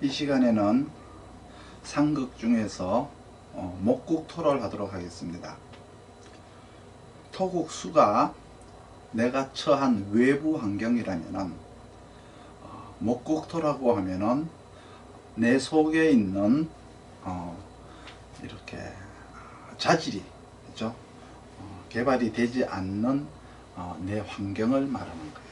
이 시간에는 상극 중에서 어, 목국 토를 하도록 하겠습니다. 토국수가 내가 처한 외부 환경이라면은 어, 목국토라고 하면은 내 속에 있는 어, 이렇게 자질이 그죠? 어, 개발이 되지 않는 어, 내 환경을 말하는 거예요.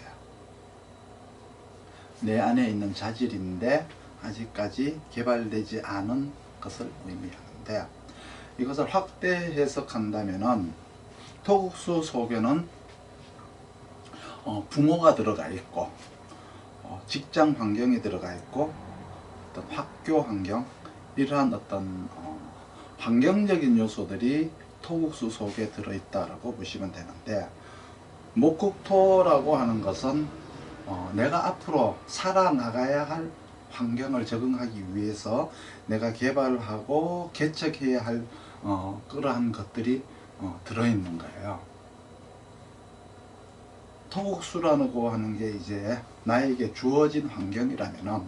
내 안에 있는 자질인데 아직까지 개발되지 않은 것을 의미하는데 이것을 확대 해석한다면은 토국수 속에는 어, 부모가 들어가 있고 어, 직장 환경이 들어가 있고 어떤 학교 환경 이러한 어떤 어, 환경적인 요소들이 토국수 속에 들어있다라고 보시면 되는데 목국토라고 하는 것은 어, 내가 앞으로 살아나가야 할 환경을 적응하기 위해서 내가 개발하고 개척해야 할 어, 그러한 것들이 어, 들어있는 거예요. 토국수라고 하는 게 이제 나에게 주어진 환경이라면은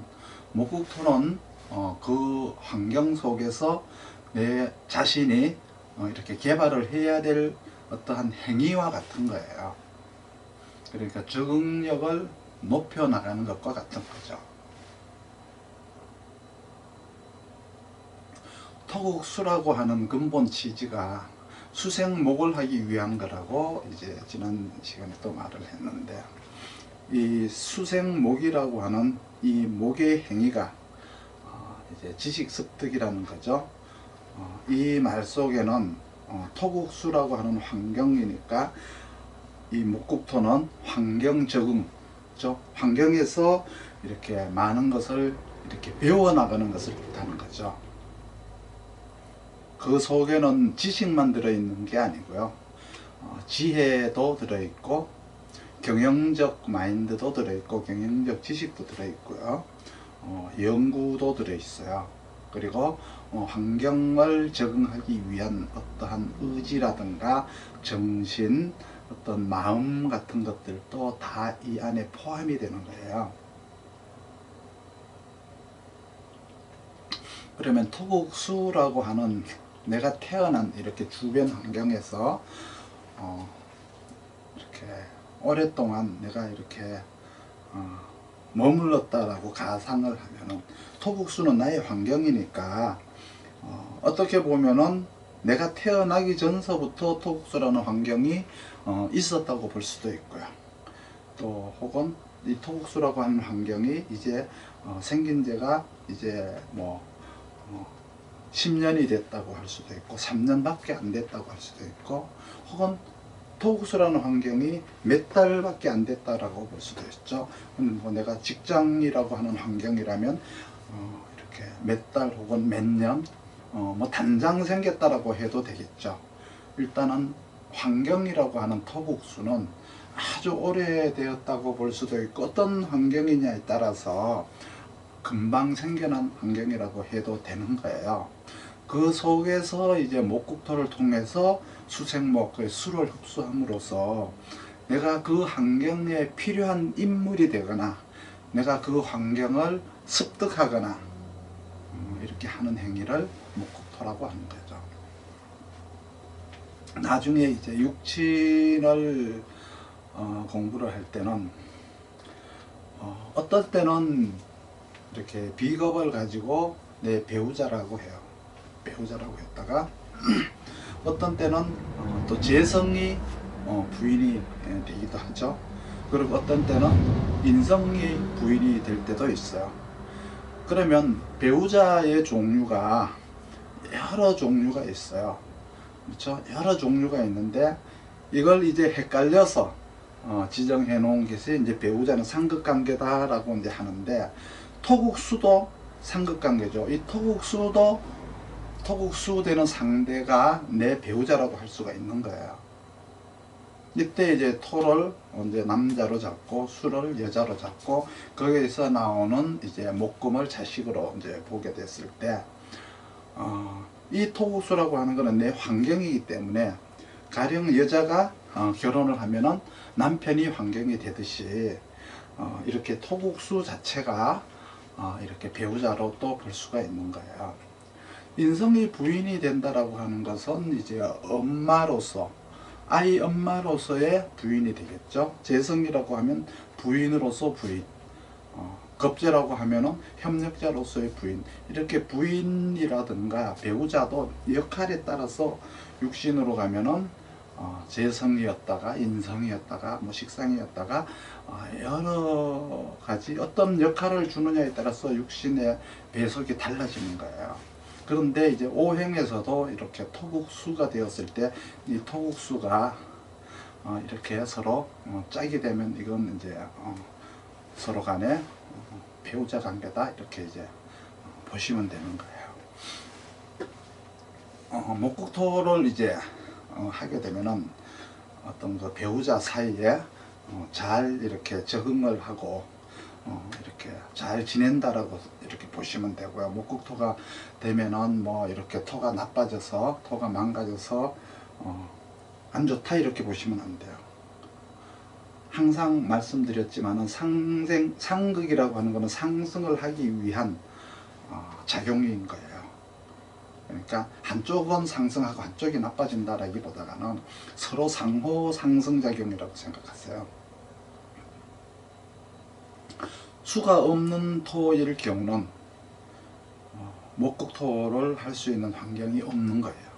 목국토는 어, 그 환경 속에서 내 자신이 어, 이렇게 개발을 해야 될 어떠한 행위와 같은 거예요. 그러니까 적응력을 높여 나가는 것과 같은 거죠. 토국수라고 하는 근본 취지가 수생목을 하기 위한 거라고 이제 지난 시간에 또 말을 했는데 이 수생목이라고 하는 이 목의 행위가 어, 이제 지식 습득이라는 거죠. 어, 이 말 속에는 어, 토국수라고 하는 환경이니까 이 목국토는 환경 적응, 죠 환경에서 이렇게 많은 것을 이렇게 배워 나가는 것을 뜻하는 거죠. 그 속에는 지식만 들어있는 게 아니고요. 어, 지혜도 들어있고, 경영적 마인드도 들어있고, 경영적 지식도 들어있고요. 어, 연구도 들어있어요. 그리고 어, 환경을 적응하기 위한 어떠한 의지라든가 정신, 어떤 마음 같은 것들도 다 이 안에 포함이 되는 거예요. 그러면 토국수라고 하는 내가 태어난 이렇게 주변 환경에서 어, 이렇게 오랫동안 내가 이렇게 어, 머물렀다라고 가상을 하면은 토국수는 나의 환경이니까 어, 어떻게 보면은 내가 태어나기 전서부터 토국수라는 환경이 어, 있었다고 볼 수도 있고요. 또 혹은 이 토국수라고 하는 환경이 이제 어, 생긴 지가 이제 뭐 어, 10년이 됐다고 할 수도 있고 3년밖에 안 됐다고 할 수도 있고 혹은 토국수라는 환경이 몇 달밖에 안 됐다라고 볼 수도 있죠. 뭐 내가 직장이라고 하는 환경이라면 어, 이렇게 몇 달 혹은 몇 년, 어, 뭐 단장 생겼다라고 해도 되겠죠. 일단은 환경이라고 하는 토국수는 아주 오래되었다고 볼 수도 있고 어떤 환경이냐에 따라서 금방 생겨난 환경이라고 해도 되는 거예요. 그 속에서 이제 목국토를 통해서 수생목, 그 수를 흡수함으로써 내가 그 환경에 필요한 인물이 되거나 내가 그 환경을 습득하거나 음, 이렇게 하는 행위를 목국토라고 하는 거죠. 나중에 이제 육친을 어, 공부를 할 때는 어, 어떨 때는 이렇게 비겁을 가지고 내 배우자라고 해요. 배우자라고 했다가 어떤 때는 어, 또 재성이 어, 부인이 예, 되기도 하죠. 그리고 어떤 때는 인성이 부인이 될 때도 있어요. 그러면 배우자의 종류가 여러 종류가 있어요. 그렇죠? 여러 종류가 있는데 이걸 이제 헷갈려서 어, 지정해 놓은 것이 이제 배우자는 상극관계다라고 이제 하는데 토국수도 상극관계죠. 이 토국수도 토국수 되는 상대가 내 배우자라고 할 수가 있는 거예요. 이때 이제 토를 이제 남자로 잡고 수를 여자로 잡고 거기에서 나오는 이제 목금을 자식으로 이제 보게 됐을 때, 어, 이 토국수라고 하는 것은 내 환경이기 때문에 가령 여자가 어, 결혼을 하면은 남편이 환경이 되듯이 어, 이렇게 토국수 자체가 어, 이렇게 배우자로 또 볼 수가 있는 거예요. 인성이 부인이 된다라고 하는 것은 이제 엄마로서 아이 엄마로서의 부인이 되겠죠. 재성이라고 하면 부인으로서 부인, 어, 겁재라고 하면은 협력자로서의 부인. 이렇게 부인이라든가 배우자도 역할에 따라서 육신으로 가면은 어, 재성이었다가 인성이었다가 뭐 식상이었다가 어, 여러 가지 어떤 역할을 주느냐에 따라서 육신의 배속이 달라지는 거예요. 그런데 이제 오행에서도 이렇게 토국수가 되었을 때 이 토국수가 어, 이렇게 서로 어, 짝이 되면 이건 이제 어, 서로 간에 어, 배우자 관계다 이렇게 이제 어, 보시면 되는 거예요. 어, 목국토를 이제 어, 하게 되면은 어떤 그 배우자 사이에 어, 잘 이렇게 적응을 하고 어, 이렇게 잘 지낸다라고 보시면 되고요. 목국토가 되면은 뭐 이렇게 토가 나빠져서 토가 망가져서 어, 안 좋다 이렇게 보시면 안 돼요. 항상 말씀드렸지만은 상생 상극이라고 하는 것은 상승을 하기 위한 어, 작용인 거예요. 그러니까 한쪽은 상승하고 한쪽이 나빠진다라기보다는 서로 상호 상승 작용이라고 생각하세요. 수가 없는 토일 경우는 어, 목국토를 할 수 있는 환경이 없는 거예요.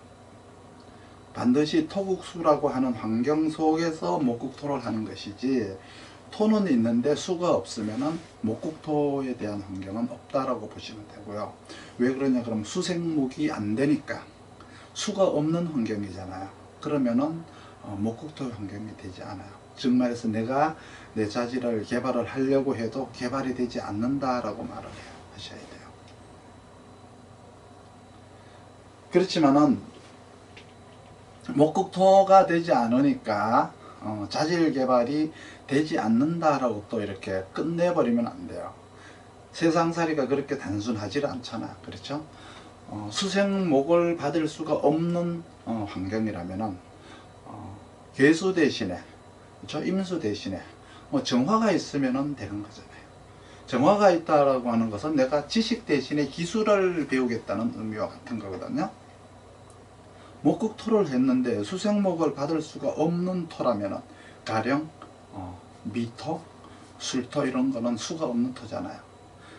반드시 토국수라고 하는 환경 속에서 목국토를 하는 것이지 토는 있는데 수가 없으면은 목국토에 대한 환경은 없다라고 보시면 되고요. 왜 그러냐 그럼 수생목이 안 되니까 수가 없는 환경이잖아요. 그러면은 어, 목국토 환경이 되지 않아요. 즉 말해서 내가 내 자질을 개발을 하려고 해도 개발이 되지 않는다라고 말을. 하셔야 돼요. 그렇지만은 목국토가 되지 않으니까 어, 자질 개발이 되지 않는다라고 또 이렇게 끝내버리면 안 돼요. 세상살이가 그렇게 단순하지 않잖아. 그렇죠? 어, 수생목을 받을 수가 없는 어, 환경이라면은 어, 개수 대신에 그렇죠? 임수 대신에 뭐 정화가 있으면은 되는 거잖아요. 정화가 있다라고 하는 것은 내가 지식 대신에 기술을 배우겠다는 의미와 같은 거거든요. 목국토를 했는데 수생목을 받을 수가 없는 토라면은 가령 어, 미토, 술토 이런 거는 수가 없는 토잖아요.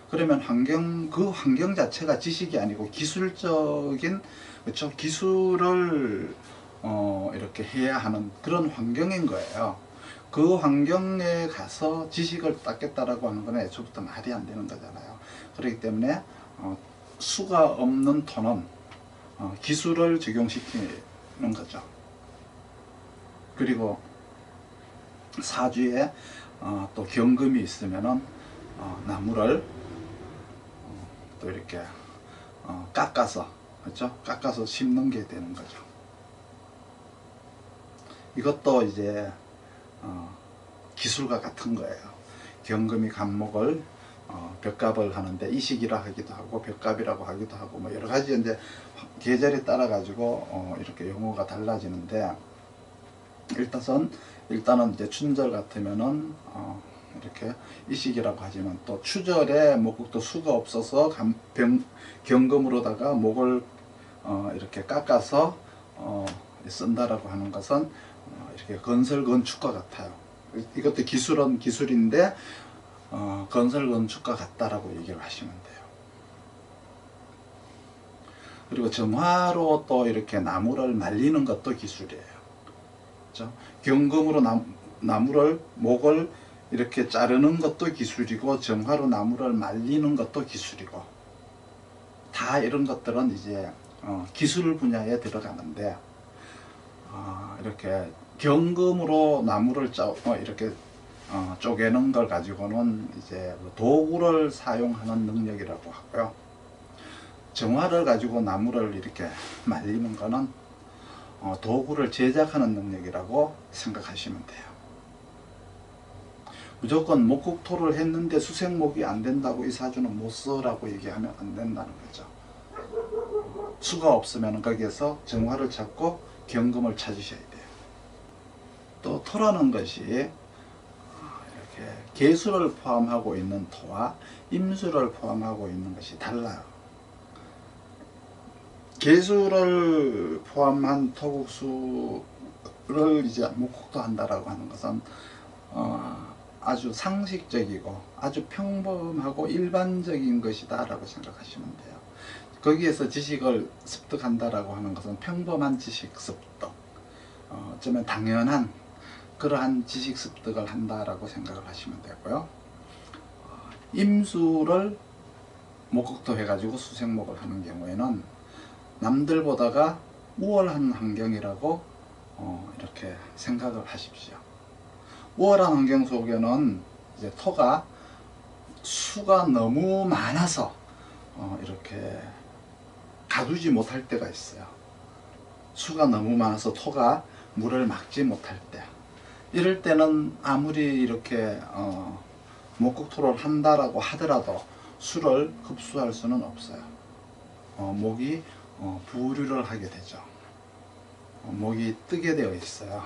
그러면 환경 그 환경 자체가 지식이 아니고 기술적인 그렇죠 기술을 어, 이렇게 해야 하는 그런 환경인 거예요. 그 환경에 가서 지식을 닦겠다라고 하는 건 애초부터 말이 안 되는 거잖아요. 그렇기 때문에 어, 수가 없는 토는 어, 기술을 적용시키는 거죠. 그리고 사주에 어, 또 경금이 있으면은 어, 나무를 어, 또 이렇게 어, 깎아서 그렇죠? 깎아서 심는 게 되는 거죠. 이것도 이제 어, 기술과 같은 거예요. 경금이 간목을 어, 벽갑을 하는데 이식이라 하기도 하고 벽갑이라고 하기도 하고 뭐 여러 가지 이제 계절에 따라 가지고 어, 이렇게 용어가 달라지는데 일단은 일단은 이제 춘절 같으면은 어, 이렇게 이식이라고 하지만 또 추절에 목국도 수가 없어서 감, 병, 경금으로다가 목을 어, 이렇게 깎아서 어, 쓴다라고 하는 것은 어, 이렇게 건설 건축과 같아요. 이것도 기술은 기술인데 어, 건설 건축과 같다라고 얘기를 하시면 돼요. 그리고 정화로 또 이렇게 나무를 말리는 것도 기술이에요. 그렇죠? 경금으로 나, 나무를 목을 이렇게 자르는 것도 기술이고 정화로 나무를 말리는 것도 기술이고 다 이런 것들은 이제 어, 기술 분야에 들어가는데 어, 이렇게 경금으로 나무를 짜, 어, 이렇게 어, 쪼개는 걸 가지고는 이제 뭐 도구를 사용하는 능력이라고 하고요. 정화를 가지고 나무를 이렇게 말리는 거는 어, 도구를 제작하는 능력이라고 생각하시면 돼요. 무조건 목국토를 했는데 수생목이 안 된다고 이 사주는 못 써라고 얘기하면 안 된다는 거죠. 수가 없으면 거기에서 정화를 찾고 경금을 찾으셔야 돼요. 또 토라는 것이 개수를 포함하고 있는 토와 임수를 포함하고 있는 것이 달라요. 개수를 포함한 토국수를 이제 목국토 한다라고 하는 것은 어, 아주 상식적이고 아주 평범하고 일반적인 것이다 라고 생각하시면 돼요. 거기에서 지식을 습득한다라고 하는 것은 평범한 지식 습득, 어, 어쩌면 당연한 그러한 지식 습득을 한다라고 생각을 하시면 되고요. 어, 임수를 목국토 해가지고 수생목을 하는 경우에는 남들보다가 우월한 환경이라고 어, 이렇게 생각을 하십시오. 우월한 환경 속에는 이제 토가 수가 너무 많아서 어, 이렇게 가두지 못할 때가 있어요. 수가 너무 많아서 토가 물을 막지 못할 때. 이럴 때는 아무리 이렇게 어, 목국토를 한다라고 하더라도 수를 흡수할 수는 없어요. 어, 목이 어, 부류를 하게 되죠. 어, 목이 뜨게 되어 있어요.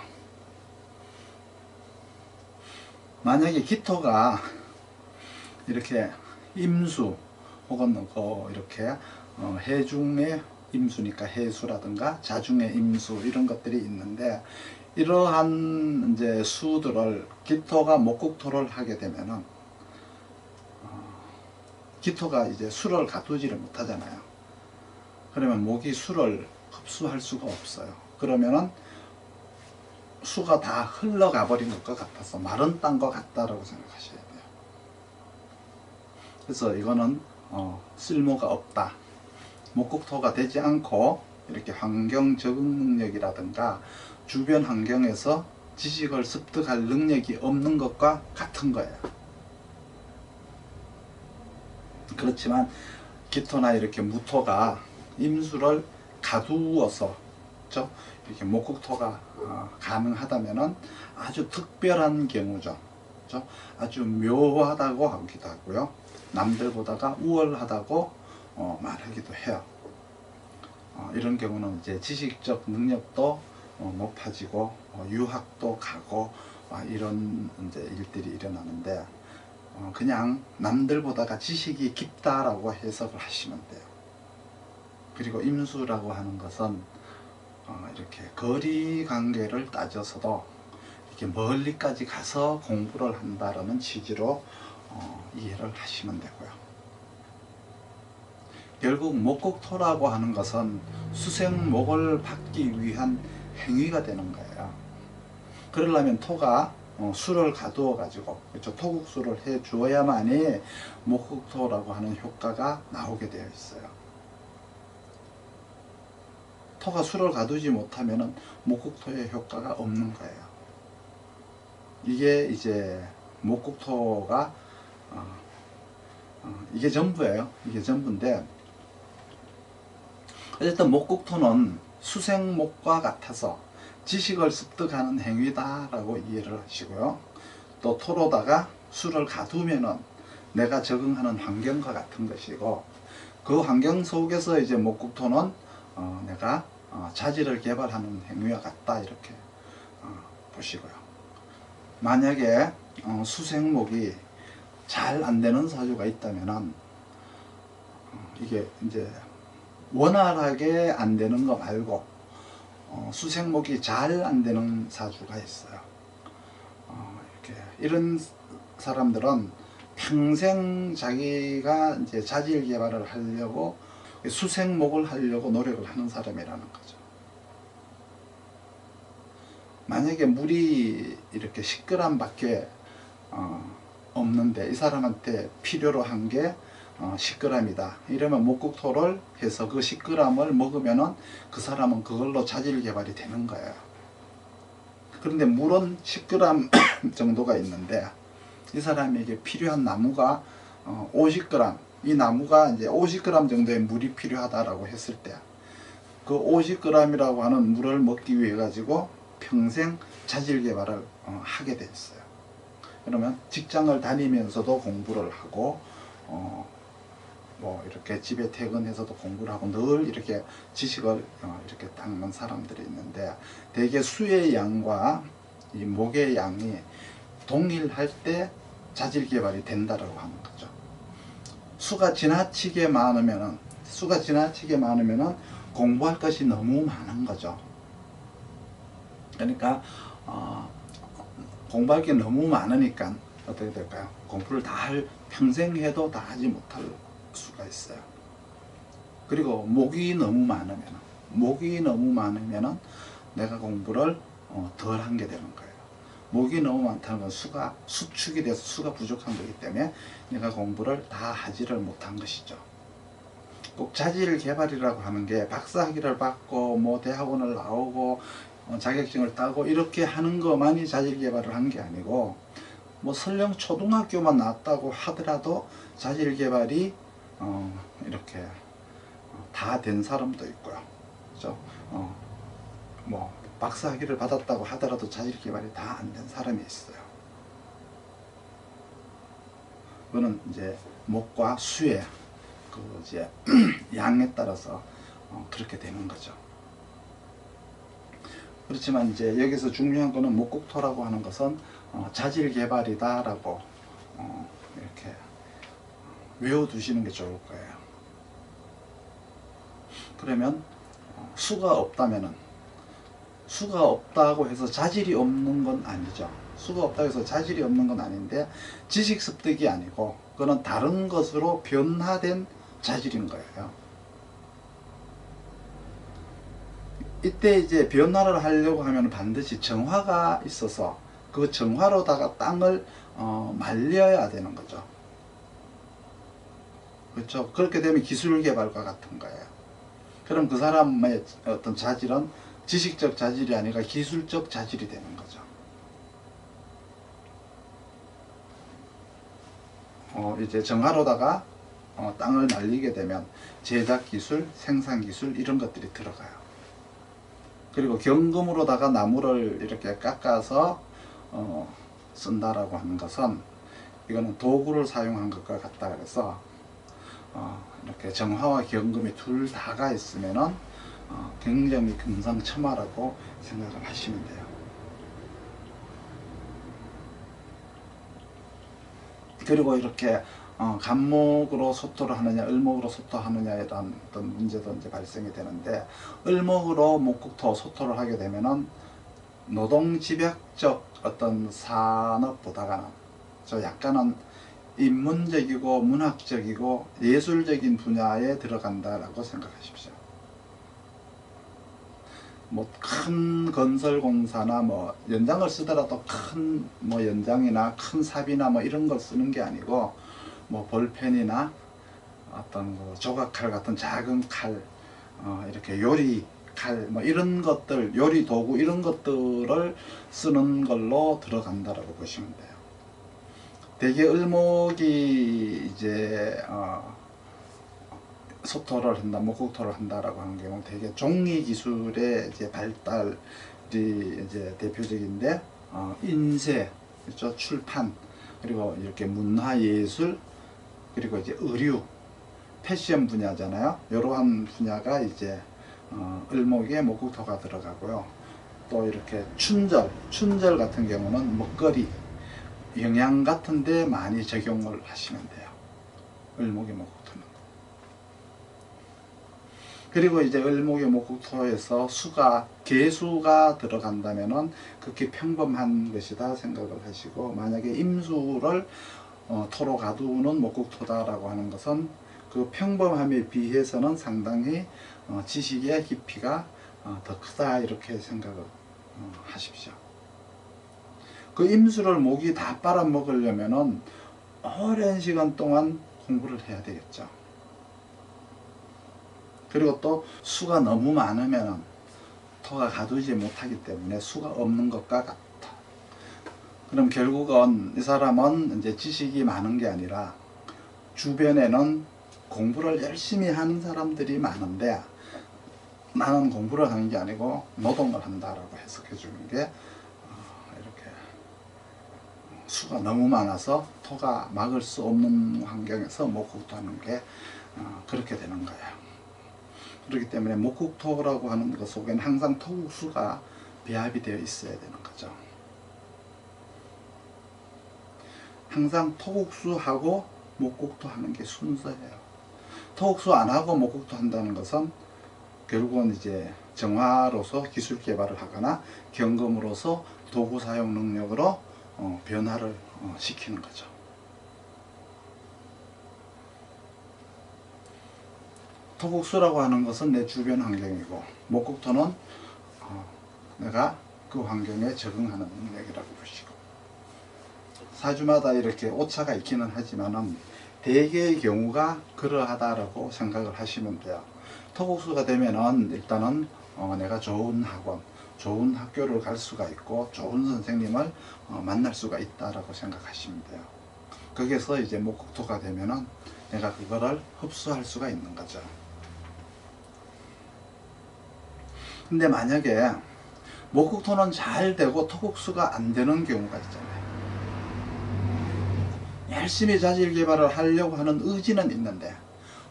만약에 기토가 이렇게 임수 혹은 그 이렇게 어, 해중의 임수니까 해수라든가 자중의 임수 이런 것들이 있는데 이러한 이제 수들을 기토가 목국토를 하게 되면은 어, 기토가 이제 술을 가두지를 못하잖아요. 그러면 목이 술을 흡수할 수가 없어요. 그러면은 수가 다 흘러가 버린 것과 같아서 마른 땅과 같다라고 생각하셔야 돼요. 그래서 이거는 어, 쓸모가 없다. 목국토가 되지 않고 이렇게 환경 적응 능력이라든가 주변 환경에서 지식을 습득할 능력이 없는 것과 같은 거예요. 그렇지만 기토나 이렇게 무토가 임수를 가두어서 그렇죠? 이렇게 목국토가 어, 가능하다면은 아주 특별한 경우죠. 그렇죠? 아주 묘하다고 하기도 하고요. 남들보다가 우월하다고 어, 말하기도 해요. 어, 이런 경우는 이제 지식적 능력도 어, 높아지고 어, 유학도 가고 어, 이런 일들이 일어나는데 어, 그냥 남들보다가 지식이 깊다라고 해석을 하시면 돼요. 그리고 임수라고 하는 것은 어, 이렇게 거리 관계를 따져서도 이렇게 멀리까지 가서 공부를 한다라는 취지로 어, 이해를 하시면 되고요. 결국 목국토라고 하는 것은 수생목을 받기 위한 행위가 되는 거예요. 그러려면 토가 어, 수를 가두어 가지고 그렇죠 토국수를 해 주어야만이 목국토라고 하는 효과가 나오게 되어 있어요. 토가 수를 가두지 못하면은 목국토의 효과가 없는 거예요. 이게 이제 목국토가 어, 어, 이게 전부예요. 이게 전부인데 어쨌든 목국토는 수생목과 같아서 지식을 습득하는 행위다 라고 이해를 하시고요. 또 토로다가 수를 가두면은 내가 적응하는 환경과 같은 것이고 그 환경 속에서 이제 목국토는 어, 내가 어, 자질을 개발하는 행위와 같다 이렇게 어, 보시고요. 만약에 어, 수생목이 잘 안 되는 사주가 있다면은 어, 이게 이제 원활하게 안 되는 거 말고 어, 수생목이 잘 안 되는 사주가 있어요. 어, 이렇게 이런 사람들은 평생 자기가 이제 자질 개발을 하려고 수생목을 하려고 노력을 하는 사람이라는 거죠. 만약에 물이 이렇게 10g 밖에 어, 없는데 이 사람한테 필요로 한게 어, 10g이다. 이러면 목국토를 해서 그 10g을 먹으면은 그 사람은 그걸로 자질 개발이 되는 거예요. 그런데 물은 10g 정도가 있는데 이 사람에게 필요한 나무가 어, 50g 이 나무가 이제 50g 정도의 물이 필요하다라고 했을 때 그 50g이라고 하는 물을 먹기 위해 가지고 평생 자질 개발을 어, 하게 됐어요. 그러면 직장을 다니면서도 공부를 하고 어, 뭐 이렇게 집에 퇴근해서도 공부를 하고 늘 이렇게 지식을 어, 이렇게 닦는 사람들이 있는데 대개 수의 양과 이 목의 양이 동일할 때 자질 개발이 된다라고 하는 거죠. 수가 지나치게 많으면은 수가 지나치게 많으면은 공부할 것이 너무 많은 거죠. 그러니까 어, 공부할 게 너무 많으니까 어떻게 될까요? 공부를 다 할 평생 해도 다 하지 못할 수가 있어요. 그리고 목이 너무 많으면 목이 너무 많으면은 내가 공부를 어, 덜한 게 되는 거예요. 목이 너무 많다는 건 수가 수축이 돼서 수가 부족한 거기 때문에 내가 공부를 다 하지를 못한 것이죠. 꼭 자질 개발이라고 하는 게 박사학위를 받고 뭐 대학원을 나오고 어, 자격증을 따고 이렇게 하는 것만이 자질 개발을 한 게 아니고 뭐 설령 초등학교만 나왔다고 하더라도 자질 개발이 어, 이렇게 다 된 사람도 있고요. 그죠? 어, 뭐 박사 학위를 받았다고 하더라도 자질 개발이 다 안 된 사람이 있어요. 그거는 이제 목과 수의 그 이제 양에 따라서 어, 그렇게 되는 거죠. 그렇지만 이제 여기서 중요한 거는 목국토라고 하는 것은 어, 자질 개발이다라고 어, 이렇게 외워두시는 게 좋을 거예요. 그러면 어, 수가 없다면은 수가 없다고 해서 자질이 없는 건 아니죠. 수가 없다고 해서 자질이 없는 건 아닌데 지식 습득이 아니고 그거는 다른 것으로 변화된 자질인 거예요. 이때 이제 변화를 하려고 하면 반드시 정화가 있어서 그 정화로다가 땅을 어, 말려야 되는 거죠. 그렇죠. 그렇게 되면 기술 개발과 같은 거예요. 그럼 그 사람의 어떤 자질은 지식적 자질이 아니라 기술적 자질이 되는 거죠. 어, 이제 정화로다가 어, 땅을 날리게 되면 제작 기술, 생산 기술 이런 것들이 들어가요. 그리고 경금으로다가 나무를 이렇게 깎아서 어, 쓴다라고 하는 것은 이거는 도구를 사용한 것과 같다 그래서 어, 이렇게 정화와 경금이 둘 다가 있으면은 어, 굉장히 금상첨화라고 생각을 하시면 돼요. 그리고 이렇게 어, 간목으로 소토를 하느냐, 을목으로 소토하느냐 이런 어떤 문제도 이제 발생이 되는데 을목으로 목국토 소토를 하게 되면은 노동 집약적 어떤 산업 보다가 저 약간은 인문적이고 문학적이고 예술적인 분야에 들어간다라고 생각하십시오. 뭐 큰 건설 공사나 뭐 연장을 쓰더라도 큰 뭐 연장이나 큰 삽이나 뭐 이런 걸 쓰는 게 아니고 뭐 볼펜이나 어떤 그 조각칼 같은 작은 칼 어, 이렇게 요리 칼 뭐 이런 것들 요리 도구 이런 것들을 쓰는 걸로 들어간다라고 보시면 돼요. 대개 을목이 이제 어, 소토를 한다, 목국토를 한다라고 하는 경우 대개 종이 기술의 이제 발달이 이제 대표적인데 어, 인쇄, 그렇죠? 출판 그리고 이렇게 문화 예술 그리고 이제 의류, 패션 분야잖아요. 이러한 분야가 이제 어, 을목에 목국토가 들어가고요. 또 이렇게 춘절, 춘절 같은 경우는 먹거리, 영양 같은 데 많이 적용을 하시면 돼요. 을목의 목국토는. 그리고 이제 을목의 목국토에서 수가 개수가 들어간다면은 극히 평범한 것이다 생각을 하시고 만약에 임수를 어, 토로 가두는 목국토다라고 하는 것은 그 평범함에 비해서는 상당히 어, 지식의 깊이가 어, 더 크다 이렇게 생각을 어, 하십시오. 그 임수를 목이 다 빨아먹으려면은 오랜 시간 동안 공부를 해야 되겠죠. 그리고 또 수가 너무 많으면 토가 가두지 못하기 때문에 수가 없는 것과 같다. 그럼 결국은 이 사람은 이제 지식이 많은 게 아니라 주변에는 공부를 열심히 하는 사람들이 많은데 나는 공부를 하는 게 아니고 노동을 한다라고 해석해 주는 게 수가 너무 많아서 토가 막을 수 없는 환경에서 목국토 하는 게 어, 그렇게 되는 거예요. 그렇기 때문에 목국토라고 하는 것 속에는 항상 토국수가 배합이 되어 있어야 되는 거죠. 항상 토국수하고 목국토 하는 게 순서예요. 토국수 안 하고 목국토 한다는 것은 결국은 이제 정화로서 기술 개발을 하거나 경검으로서 도구 사용 능력으로 어, 변화를 어, 시키는 거죠. 토국수라고 하는 것은 내 주변 환경이고 목국토는 어, 내가 그 환경에 적응하는 능력이라고 보시고 사주마다 이렇게 오차가 있기는 하지만은 대개의 경우가 그러하다라고 생각을 하시면 돼요. 토국수가 되면은 일단은 어, 내가 좋은 학원, 좋은 학교를 갈 수가 있고 좋은 선생님을 어, 만날 수가 있다라고 생각하시면 돼요. 거기서 이제 목국토가 되면은 내가 그거를 흡수할 수가 있는 거죠. 근데 만약에 목국토는 잘 되고 토국수가 안 되는 경우가 있잖아요. 열심히 자질 개발을 하려고 하는 의지는 있는데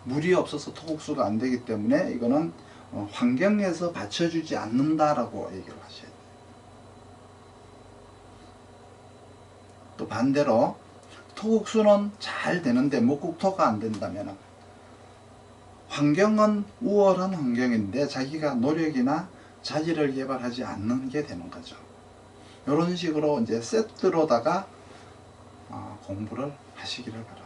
물이 없어서 토국수가 안 되기 때문에 이거는 어, 환경에서 받쳐주지 않는다라고 얘기를 하셔야 돼요. 또 반대로 토국수는 잘 되는데 목국토가 안 된다면 환경은 우월한 환경인데 자기가 노력이나 자질을 개발하지 않는 게 되는 거죠. 이런 식으로 이제 세트로다가 어, 공부를 하시기를 바랍니다.